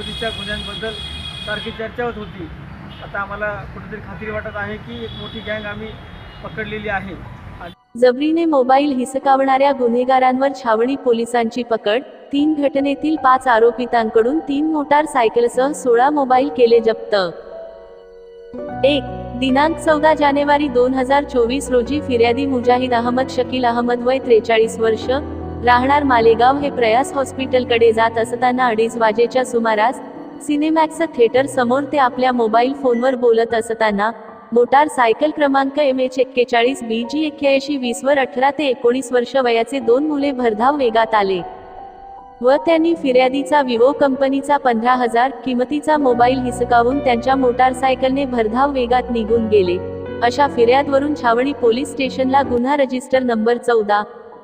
चोरीच्या गुन्ह्यांबद्दल सारखी चर्चा होत. होती आता आम्हाला कुठेतरी खात्री वाटत आहे की एक मोठी गँग आम्ही पकडलेली आहे. जबरीने मोबाईल हिसकावणाऱ्या गुन्हेगारांवर छावणी पोलिसांची पकड तीन घटनेतील पाच आरोपितांकडून तीन मोटार सायकलसह सोळा मोबाईल केले जप्त. एक दिनांक चौदा जानेवारी दोन हजार चोवीस रोजी फिर्यादी मुजाहिद अहमद शकील अहमद वय त्रेचाळीस वर्ष राहणार मालेगाव हे प्रयास हॉस्पिटलकडे जात असताना अडीच वाजेच्या सुमारास सिनेमॅक्स थिएटर समोर ते आपल्या मोबाईल फोनवर बोलत असताना मोटार सायकल क्रमांक एम एच एक्केचाळीस बी जी एक्क्याऐंशी वीसवर अठरा ते एकोणीस वर्ष वयाचे दोन मुले भरधाव वेगात आले व त्यांनी फिर्यादीचा विवो कंपनीचा पंधरा हजार किमतीचा मोबाईल हिसकावून त्यांच्या मोटारसायकलने भरधाव वेगात निघून गेले. अशा फिर्यादवरून छावणी पोलीस स्टेशनला गुन्हा रजिस्टर नंबर चौदा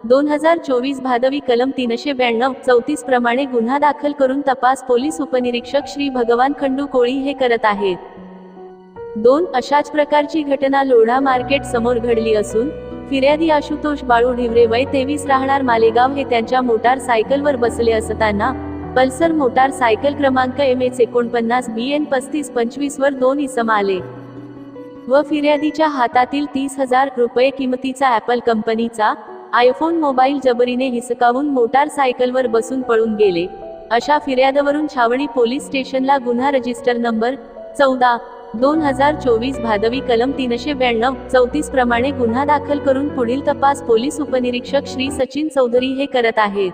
दोन हजार चोवीस भादवी कलम तीनशे ब्याण्णव चौतीस प्रमाणे गुन्हा दाखल करून तपास पोलीस उपनिरीक्षक श्री भगवान खंडू कोळी हे करत आहेत. दोन अशाच प्रकारची घटना लोढा मार्केट समोर घडली असून फिर्यादी आशुतोष बाळू ढिवरे वय तेवीस राहणार मालेगाव हे त्यांच्या मोटार सायकलवर बसले असताना पल्सर मोटार सायकल क्रमांक एम एच एकोणपन्नास बी एन पस्तीस पंचवीस वर दोन इसम आले. व फिर्यादीच्या हातातील तीस हजार रुपये किमतीचा ॲपल कंपनीचा आयफोन मोबाईल जबरीने हिसकावून मोटारसायकलवर बसून पळून गेले. अशा फिर्यादवरून छावणी पोलीस स्टेशनला गुन्हा रजिस्टर नंबर चौदा दोन हजार चोवीस भादवी कलम तीनशे ब्याण्णव चौतीस प्रमाणे गुन्हा दाखल करून पुढील तपास पोलीस उपनिरीक्षक श्री सचिन चौधरी हे करत आहेत.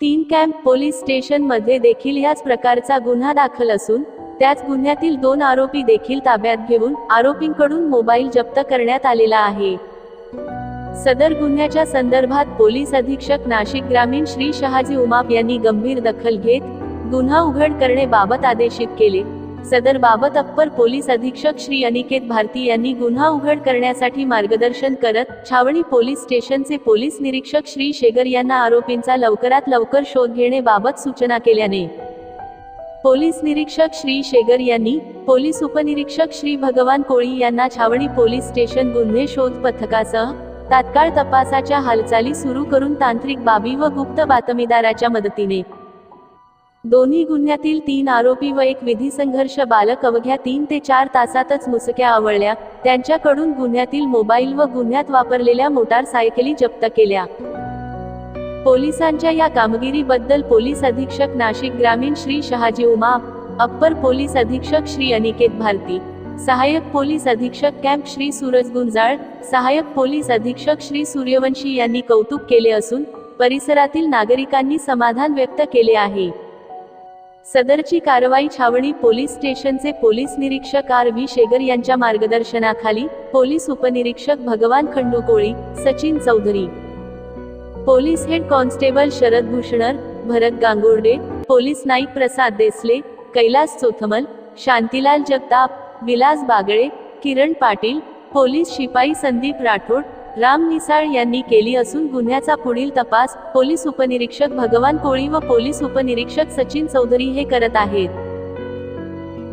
तीन कॅम्प पोलीस स्टेशनमध्ये देखील याच प्रकारचा गुन्हा दाखल असून त्याच गुन्ह्यातील दोन आरोपी देखील ताब्यात घेऊन आरोपींकडून मोबाईल जप्त करण्यात आलेला आहे. सदर गुन्ह्याच्या संदर्भात पोलीस अधीक्षक नाशिक ग्रामीण श्री शहाजी उमाप यांनी गंभीर दखल घेत गुन्हा उघड करण्याबाबत आदेशित केले. सदर बाबत अप्पर पोलीस अधीक्षक श्री अनिकेत भारती यांनी गुन्हा उघड करण्यासाठी मार्गदर्शन करत छावणी पोलीस स्टेशनचे पोलीस निरीक्षक श्री शेगर यांना आरोपींचा लवकरात लवकर शोध घेण्याबाबत सूचना केल्याने पोलीस निरीक्षक श्री शेगर यांनी पोलीस उपनिरीक्षक श्री भगवान कोळी यांना छावणी पोलीस स्टेशन गुन्हे शोध पथकासह तात्काळ तपासाच्या हालचाली सुरू करून तांत्रिक बाबी व गुप्त बातमीदाराच्या मदतीने. दोन्ही गुन्ह्यातील तीन आरोपी व एक विधी संघर्ष बालक अवघ्या तीन ते चार तासातच मुसक्या आवळल्या त्यांच्याकडून गुन्ह्यातील मोबाईल व गुन्ह्यात वापरलेल्या मोटारसायकली जप्त केल्या. पोलिसांच्या या कामगिरीबद्दल पोलीस अधीक्षक नाशिक ग्रामीण श्री शहाजी उमा अप्पर पोलीस अधीक्षक श्री अनिकेत भारती सहाय्यक पोलीस अधीक्षक कॅम्प श्री सूरज गुंजाळ सहाय्यक पोलीस अधीक्षक श्री सूर्यवंशी यांनी कौतुक केले असून परिसरातील नागरिकांनी समाधान व्यक्त केले आहे. सदरची कारवाई छावणी पोलीस स्टेशनचे पोलीस निरीक्षक आर व्ही शेगर यांच्या मार्गदर्शनाखाली पोलीस उपनिरीक्षक Bhagwan Khandu Koli Sachin Chaudhari. Police head constable Sharad भूषणर Bharat Gangurde police Naik Prasad Desale Kailas Chothmal Shantilal Jagtap Vilas Bagale Kiran Patil police शिपाई संदीप राठोड राम निसाळ यांनी केली असून गुन्ह्याचा पुढील तपास पोलीस उपनिरीक्षक भगवान कोळी व पोलीस उपनिरीक्षक सचिन चौधरी हे करत आहेत.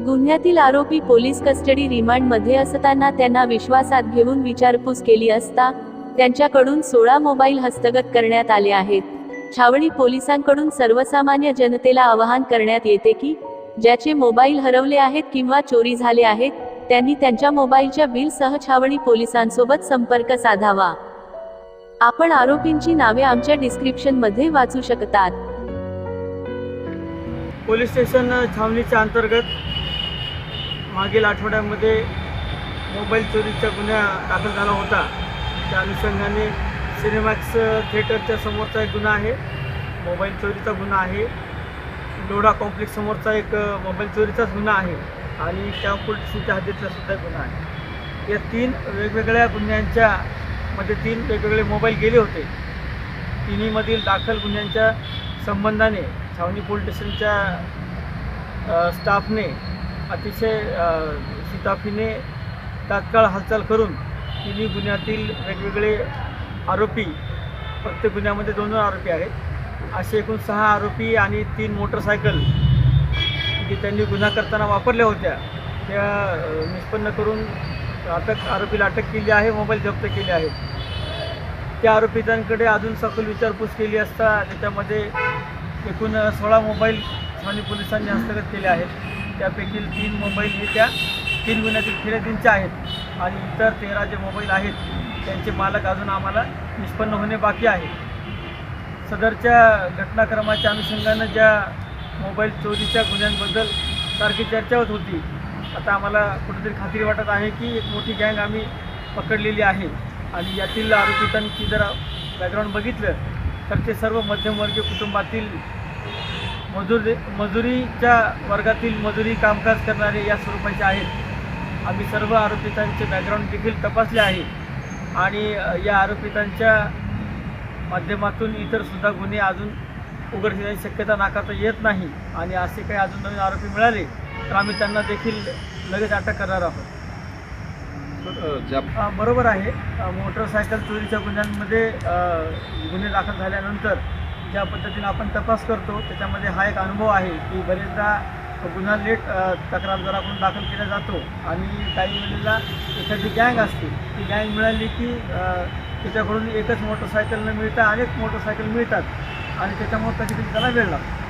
गुन्ह्यातील आरोपी पोलीस कस्टडी रिमांडमध्ये असताना त्यांना विश्वासात घेऊन विचारपूस केली असता त्यांच्याकडून सोळा मोबाईल हस्तगत करण्यात आले आहेत. छावणी पोलिसांकडून सर्वसामान्य जनतेला आवाहन करण्यात येते की ज्याचे मोबाईल हरवले आहेत किंवा चोरी झाले आहेत त्यांनी त्यांच्या मोबाईलच्या बिल सह छावणी पोलिसांसोबत संपर्क साधावा. आपण आरोपींची नावे आमच्या डिस्क्रिप्शनमध्ये वाचू शकतात. पोलीस स्टेशन छावणीच्या अंतर्गत मागील आठवड्यामध्ये मोबाईल चोरीचा गुन्हा दाखल झाला होता. त्या अनुषंगाने सिनेमॅक्स थिएटरच्या समोरचा एक गुन्हा आहे. मोबाईल चोरीचा गुन्हा आहे. लोढा कॉम्प्लेक्स समोरचा एक मोबाईल चोरीचाच गुन्हा आहे आणि त्या पोलीस स्टेशनच्या हद्दीतला सुद्धा गुन्हा आहे. या तीन वेगवेगळ्या गुन्ह्यांच्या मध्ये तीन वेगवेगळे मोबाईल गेले होते. तिन्हीमधील दाखल गुन्ह्यांच्या संबंधाने छावणी पोलीस स्टेशनच्या स्टाफने अतिशय शिताफीने तात्काळ हालचाल करून तिन्ही गुन्ह्यातील वेगवेगळे आरोपी प्रत्येक गुन्ह्यामध्ये दोन दोन आरोपी आहेत. असे एकूण सहा आरोपी आणि तीन मोटरसायकल जे त्यांनी गुन्हा करताना वापरल्या होत्या त्या निष्पन्न करून अटक आरोपीला अटक केली आहे मोबाईल जप्त केले आहेत. त्या आरोपितांकडे अजून सखोल विचारपूस केली असता त्याच्यामध्ये एकूण सोळा मोबाईल स्थानिक पोलिसांनी हस्तगत केले आहेत. त्यापैकी तीन मोबाईल हे त्या तीन गुन्ह्यातील फिर्यादींचे आहेत आणि इतर तेरा जे मोबाईल आहेत त्यांचे मालक अजून आम्हाला निष्पन्न होणे बाकी आहे. सदरच्या घटनाक्रमाच्या अनुषंगानं ज्या मोबाईल चोरीच्या गुन्ह्यांबद्दल सारखी चर्चा होत होती आता आम्हाला कुठेतरी खात्री वाटत आहे की एक मोठी गँग आम्ही पकडलेली आहे. आणि यातील आरोपितांची जर बॅकग्राऊंड बघितलं तर ते सर्व मध्यमवर्गीय कुटुंबातील मजूर मजुरीच्या वर्गातील मजुरी कामकाज करणारे या स्वरूपाचे आहेत. आम्ही सर्व आरोपितांचे बॅकग्राऊंड देखील तपासले आहे. आणि या आरोपितांच्या माध्यमातून इतर सुद्धा गुन्हे अजून उघड होण्याची शक्यता नाकारता येत नाही आणि असे काही अजून नवीन आरोपी मिळाले तर आम्ही त्यांना देखील लगेच अटक करणार आहोत. बरोबर आहे. मोटरसायकल चोरीच्या गुन्ह्यांमध्ये गुन्हे दाखल झाल्यानंतर ज्या पद्धतीने आपण तपास करतो त्याच्यामध्ये हा एक अनुभव आहे की बरेचदा गुन्हा लेट अ, तक्रारदाराकडून दाखल केला जातो आणि काही वेळेला एखादी गँग असते. ती गँग मिळाली की त्याच्याकडून एकच मोटरसायकल न मिळता अनेक मोटरसायकल मिळतात. आणि त्याच्यामुळे कधी कधी त्याला वेळ लागतो.